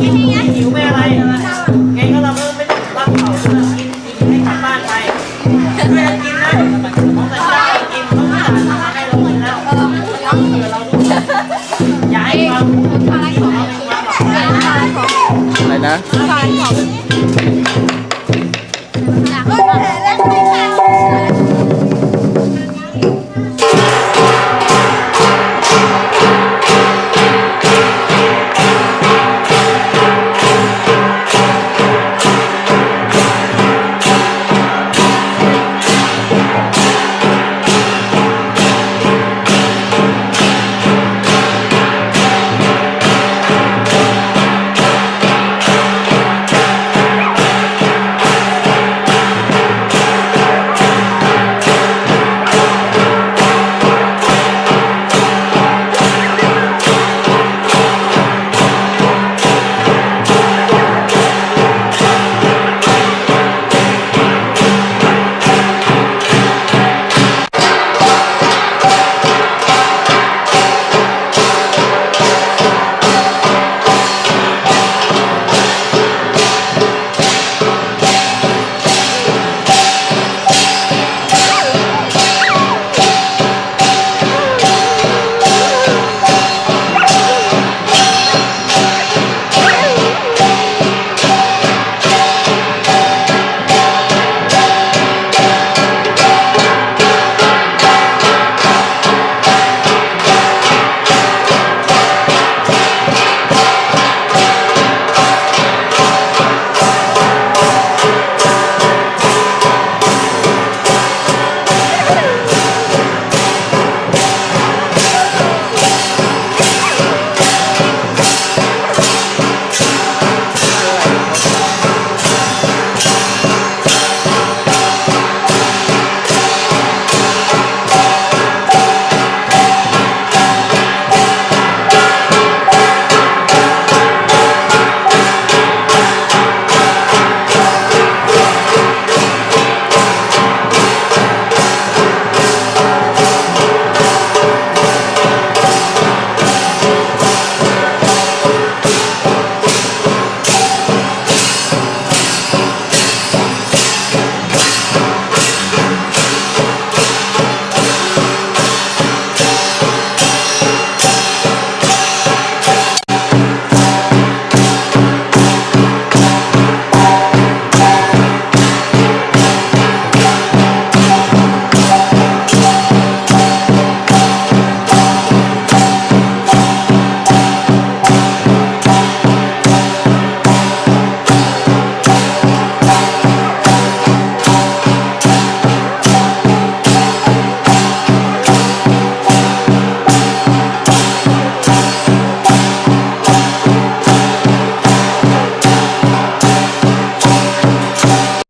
กินหิวไม่อะไรไงก็เราก็ไม่ต้องรับเขาเพื่อกินกินให้กลับบ้านไปไม่ต้องกินนะ